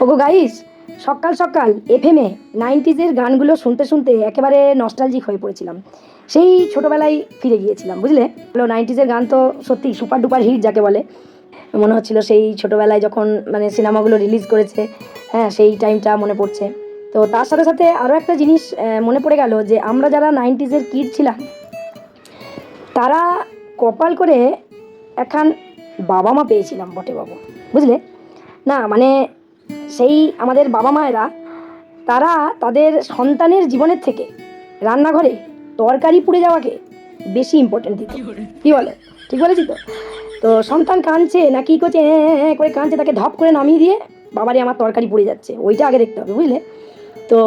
ওগো গাইস সকাল সকাল এফএমে নাইনটিজের গানগুলো শুনতে শুনতে একেবারে নস্টালজিক হয়ে পড়েছিলাম। সেই ছোটোবেলায় ফিরে গিয়েছিলাম, বুঝলে? হলো নাইনটিজের গান তো সত্যি সুপার ডুপার হিট যাকে বলে। মনে হচ্ছিল সেই ছোটোবেলায় যখন মানে সিনেমাগুলো রিলিজ করেছে হ্যাঁ সেই টাইমটা মনে পড়ছে। তো তার সাথে সাথে আরও একটা জিনিস মনে পড়ে গেল যে আমরা যারা নাইনটিজের কিড ছিলাম, তারা কপাল করে একখান বাবা মা পেয়েছিলাম বটে বাবু, বুঝলে? না মানে সেই আমাদের বাবা মায়েরা, তারা তাদের সন্তানের জীবনের থেকে রান্নাঘরে তরকারি পুড়ে যাওয়াকে বেশি ইম্পর্টেন্ট দিত। কি বলে? ঠিক বলেছি তো? তো সন্তান কাঁদছে, না কি করছে? করে কাঁদছে, তাকে ধপ করে নামিয়ে দিয়ে বাবারে আমার তরকারি পুড়ে যাচ্ছে। ওইটা আগে দেখতে হবে, বুঝলে? তো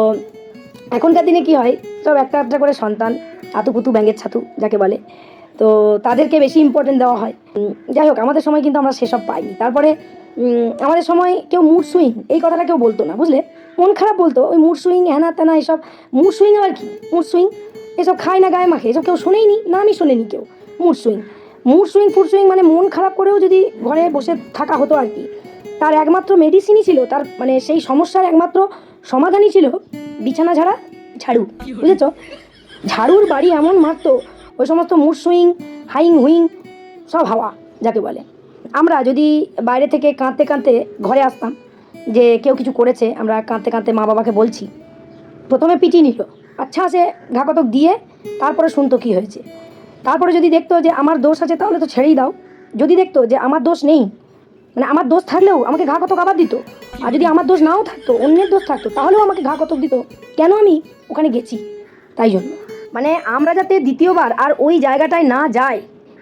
এখনকার দিনে কি হয়, সব একটা একটা করে সন্তান আতুপুতু ব্যাঙের ছাতু, যাকে বলে, তো তাদেরকে বেশি ইম্পর্টেন্ট দেওয়া হয়। যাই হোক, আমাদের সময় কিন্তু আমরা সেসব পাইনি। তারপরে আমাদের সময় কেউ মুড সুইং এই কথাটা কেউ বলতো না, বুঝলে? মন খারাপ বলতো, ওই মুড সুইং হ্যানা ত্যানা এসব। মুড সুইং আবার কি? মুড সুইং এসব খায় না, গায়ে মাখে, এসব কেউ শোনেইনি, না আমি শোনেনি কেউ। Mood swing mood swing food swing মানে মন খারাপ করেও যদি ঘরে বসে থাকা হতো আর কি, তার একমাত্র মেডিসিনই ছিল, তার মানে সেই সমস্যার একমাত্র সমাধানই ছিল বিছানা ঝাড়া, ঝাড়ু, বুঝেছ? ঝাড়ুর বাড়ি এমন মারতো, ওই সমস্ত মুড সুইং হাইং হুইং সব হাওয়া, যাকে বলে। আমরা যদি বাইরে থেকে কাঁদতে কাঁদতে ঘরে আসতাম যে কেউ কিছু করেছে, আমরা কাঁদতে কাঁদতে মা বাবাকে বলছি, প্রথমে পিটিয়ে নিল। আচ্ছা সে ঘাকতক দিয়ে তারপরে শুনতো কী হয়েছে। তারপরে যদি দেখতো যে আমার দোষ আছে, তাহলে তো ছেড়েই দাও। যদি দেখতো যে আমার দোষ নেই মানে আমার দোষ থাকলেও আমাকে ঘা কতক আবার দিত। আর যদি আমার দোষ নাও থাকতো, অন্যের দোষ থাকতো, তাহলেও আমাকে ঘা কতক দিত। কেন আমি ওখানে গেছি? তাই জন্য। মানে আমরা যাতে দ্বিতীয়বার আর ওই জায়গাটায় না যাই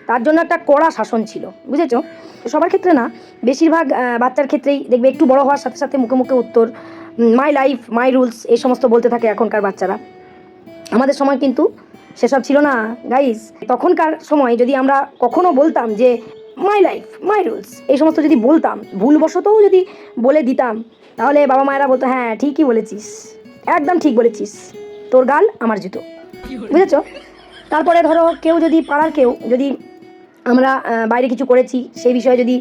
তার জন্য একটা কড়া শাসন ছিল বুঝেছ? সবার ক্ষেত্রে না বেশিরভাগ বাচ্চার ক্ষেত্রেই দেখবে একটু বড় হওয়ার সাথে সাথে মুখে মুখে উত্তর মাই লাইফ মাই রুলস এই সমস্ত বলতে থাকে এখনকার বাচ্চারা। আমাদের সময় কিন্তু সেসব ছিল না গাইস তখনকার সময় যদি আমরা কখনো বলতাম যে মাই লাইফ মাই রুলস এই সমস্ত যদি বলতাম ভুলবশতও যদি বলে দিতাম তাহলে বাবা মায়েরা বলতো হ্যাঁ ঠিকই বলেছিস একদম ঠিক বলেছিস তোর গাল আমার জুতো। বুঝেছ? তারপরে ধরো কেউ যদি পাড়ার কেউ যদি আমরা বাইরে কিছু করেছি সেই বিষয়ে যদি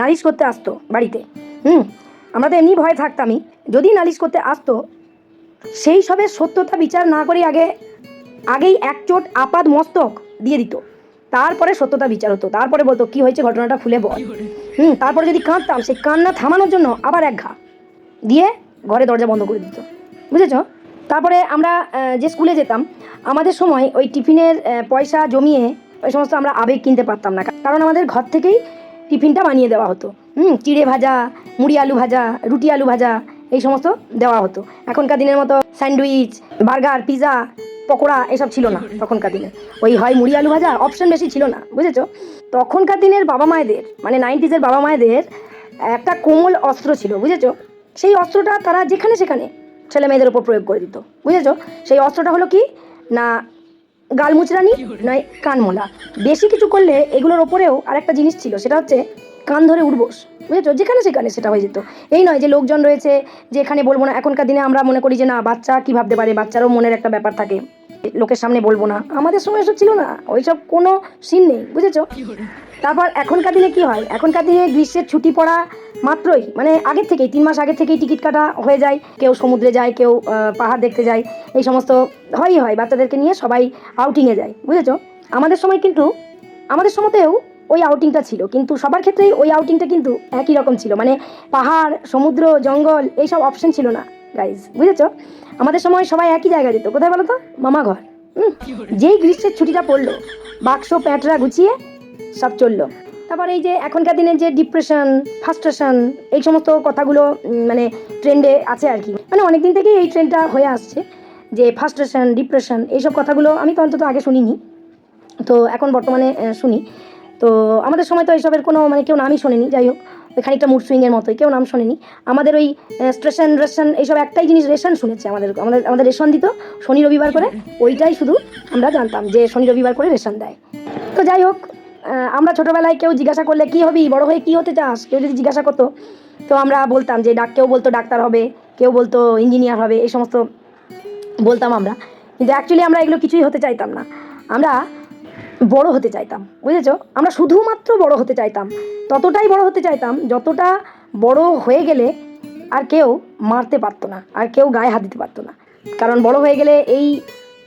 নালিশ করতে আসতো বাড়িতে হুম? আমরা তো এমনি ভয় থাকতামই। যদি নালিশ করতে আসতো সেই সবের সত্যতা বিচার না করে আগে আগেই এক চোট আপাদ মস্তক দিয়ে দিত। তারপরে সত্যতা বিচার হতো। তারপরে বলতো কি হয়েছে? ঘটনাটা খুলে বল। হুম তারপরে যদি কাঁদতাম সেই কান্না থামানোর জন্য আবার এক ঘা দিয়ে ঘরে দরজা বন্ধ করে দিত। বুঝেছ? তারপরে আমরা যে স্কুলে যেতাম আমাদের সময় ওই টিফিনের পয়সা জমিয়ে ওই সমস্ত আমরা আবেগ কিনতে পারতাম না। কারণ আমাদের ঘর থেকেই টিফিনটা বানিয়ে দেওয়া হতো। হুম, চিড়ে ভাজা, মুড়ি আলু ভাজা, রুটি আলু ভাজা, এই সমস্ত দেওয়া হতো। এখনকার দিনের মতো স্যান্ডউইচ, বার্গার পিৎজা পকোড়া এসব ছিল না তখনকার দিনে। ওই হয় মুড়ি আলু ভাজা, অপশন বেশি ছিল না, বুঝেছ? তখনকার দিনের বাবা মায়েদের মানে নাইনটিজের বাবা মায়েদের একটা কোমল অস্ত্র ছিল, বুঝেছ? সেই অস্ত্রটা তারা যেখানে সেখানে ছেলে মেয়েদের ওপর প্রয়োগ করে দিত, বুঝেছ? সেই অস্ত্রটা হলো কি? না গালমুচড়ানি নয় কানমোলা। বেশি কিছু করলে এগুলোর ওপরেও আরেকটা জিনিস ছিল সেটা হচ্ছে কান ধরে উঠবোস। বুঝেছ? যেখানে সেখানে সেটা হয়ে যেত। এই নয় যে লোকজন রয়েছে যে এখানে বলব না এখনকার দিনে আমরা মনে করি যে না বাচ্চা কী ভাবতে পারে? বাচ্চারও মনের একটা ব্যাপার থাকে। লোকের সামনে বলব না। আমাদের সময় এসব ছিল না। ওইসব কোনো সিন নেই বুঝেছ? তারপর এখনকার দিনে কি হয়? এখনকার দিনে গ্রীষ্মের ছুটি পড়া মাত্রই মানে আগের থেকেই, তিন মাস আগের থেকেই টিকিট কাটা হয়ে যায়। কেউ সমুদ্রে যায়, কেউ পাহাড় দেখতে যায়। এই সমস্ত হয়ই হয়, বাচ্চাদেরকে নিয়ে সবাই আউটিংয়ে যায়, বুঝেছ? আমাদের সময় কিন্তু, আমাদের সময়তেও ওই আউটিংটা ছিল, কিন্তু সবার ক্ষেত্রেই ওই আউটিংটা কিন্তু একই রকম ছিল। মানে পাহাড়, সমুদ্র, জঙ্গল, এইসব অপশন ছিল না গাইজ বুঝেছ? আমাদের সময় সবাই একই জায়গায় যেত, কোথায় বলো তো মামা ঘর যেই গ্রীষ্মের ছুটিটা পড়ল, বাক্স, প্যাঁটরা গুছিয়ে সব চলল। তারপর এই যে এখনকার দিনে যে ডিপ্রেশন ফার্স্ট্রেশন এই সমস্ত কথাগুলো মানে ট্রেন্ডে আছে আর কি। মানে অনেক দিন থেকেই এই ট্রেন্ডটা হয়ে আসছে যে ফার্স্ট্রেশন ডিপ্রেশন এইসব কথাগুলো আমি তো অন্তত আগে শুনিনি। তো এখন বর্তমানে শুনি। তো আমাদের সময় তো এইসবের কোনো মানে কেউ নামই শোনেনি। যাই হোক খানিকটা মুড সুইংয়ের মতোই, কেউ নাম শোনেনি। আমাদের ওই স্টেশন রেশন এইসব একটাই জিনিস রেশন শুনেছে আমাদের আমাদের আমাদের রেশন দিত শনি রবিবার করে, ওইটাই শুধু আমরা জানতাম যে শনি রবিবার করে রেশন দেয়। তো যাই হোক আমরা ছোটোবেলায় কেউ জিজ্ঞাসা করলে, কী হবি? বড় হয়ে কী হতে চাস? কেউ যদি জিজ্ঞাসা করতো, তো আমরা বলতাম যে, ডাক কেউ বলতো ডাক্তার হবে, কেউ বলতো ইঞ্জিনিয়ার হবে, এই সমস্ত বলতাম আমরা। কিন্তু অ্যাকচুয়ালি আমরা এগুলো কিছুই হতে চাইতাম না। আমরা বড় হতে চাইতাম, বুঝেছ? আমরা শুধুমাত্র বড় হতে চাইতাম। ততটাই বড় হতে চাইতাম, যতটা বড় হয়ে গেলে আর কেউ মারতে পারতো না, আর কেউ গায়ে হাত দিতে পারতো না। কারণ বড় হয়ে গেলে এই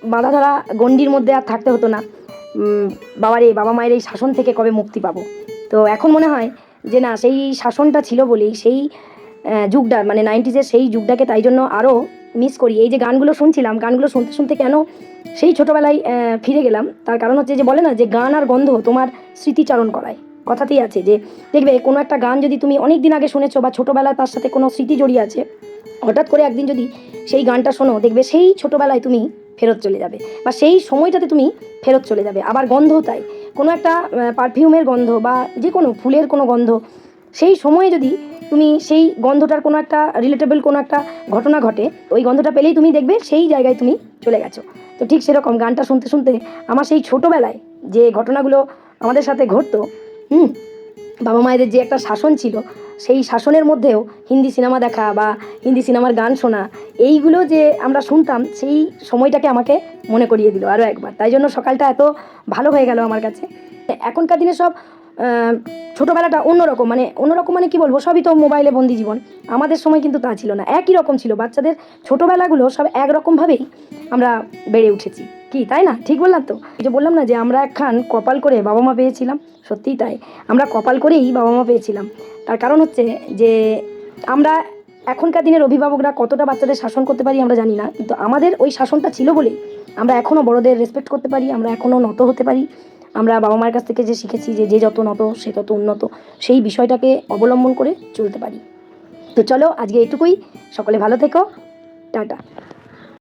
বাঁধা ধরা গণ্ডির মধ্যে আর থাকতে হতো না। বাবারে, বাবা মায়ের এই শাসন থেকে কবে মুক্তি পাবো? তো এখন মনে হয় যে না, সেই শাসনটা ছিল বলেই, সেই যুগটা মানে নাইনটিজের সেই যুগটাকে তাই জন্য আরও মিস করি। এই যে গানগুলো শুনছিলাম, গানগুলো শুনতে শুনতে কেন সেই ছোটোবেলায় ফিরে গেলাম। তার কারণ হচ্ছে যে বলে না, যে গান আর গন্ধ তোমার স্মৃতিচারণ করায়। কথাতেই আছে যে, দেখবে কোনো একটা গান যদি তুমি অনেক দিন আগে শুনেছো বা ছোটোবেলায় তার সাথে কোনো স্মৃতি জড়িয়ে আছে, হঠাৎ করে একদিন যদি সেই গানটা শোনো, দেখবে সেই ছোটোবেলায় তুমি ফেরত চলে যাবে। বা সেই সময়টাতে তুমি ফেরত চলে যাবে। আবার গন্ধও তাই। কোনো একটা পারফিউমের গন্ধ বা যে কোনো ফুলের কোনো গন্ধ, সেই সময়ে যদি তুমি সেই গন্ধটার কোনো একটা রিলেটেবল কোনো একটা ঘটনা ঘটে, ওই গন্ধটা পেলেই তুমি দেখবে সেই জায়গায় তুমি চলে গেছো। তো ঠিক সেরকম গানটা শুনতে শুনতে আমার সেই ছোটোবেলায় যে ঘটনাগুলো আমাদের সাথে ঘটতো, হুম বাবা মায়েদের যে একটা শাসন ছিল, সেই শাসনের মধ্যেও হিন্দি সিনেমা দেখা বা হিন্দি সিনেমার গান শোনা, এইগুলো যে আমরা শুনতাম, সেই সময়টাকে আমাকে মনে করিয়ে দিল আরও একবার। তাই জন্য সকালটা এত ভালো হয়ে গেল আমার কাছে। এখনকার দিনে সব ছোটোবেলাটা অন্যরকম মানে অন্যরকম মানে কি বলব, সবই তো মোবাইলে বন্দি জীবন। আমাদের সময় কিন্তু তা ছিল না। একই রকম ছিল, বাচ্চাদের ছোটোবেলাগুলো সব একরকমভাবেই আমরা বেড়ে উঠেছি। কি, তাই না? ঠিক বললাম তো? এই যে বললাম না যে আমরা একখান কপাল করে বাবা মা পেয়েছিলাম সত্যিই তাই। আমরা কপাল করেই বাবা মা পেয়েছিলাম। তার কারণ হচ্ছে যে আমরা এখনকার দিনের অভিভাবকরা কতটা বাচ্চাদের শাসন করতে পারি আমরা জানি না, কিন্তু আমাদের ওই শাসনটা ছিল বলেই আমরা এখনও বড়দের রেসপেক্ট করতে পারি, আমরা এখনও নত হতে পারি। আমরা বাবা মায়ের কাছ থেকে যে শিখেছি যে যে যত নত সে তত উন্নত, সেই বিষয়টাকে অবলম্বন করে চলতে পারি। তো চলো আজকে এটুকুই সকলে ভালো থেকো, টাটা।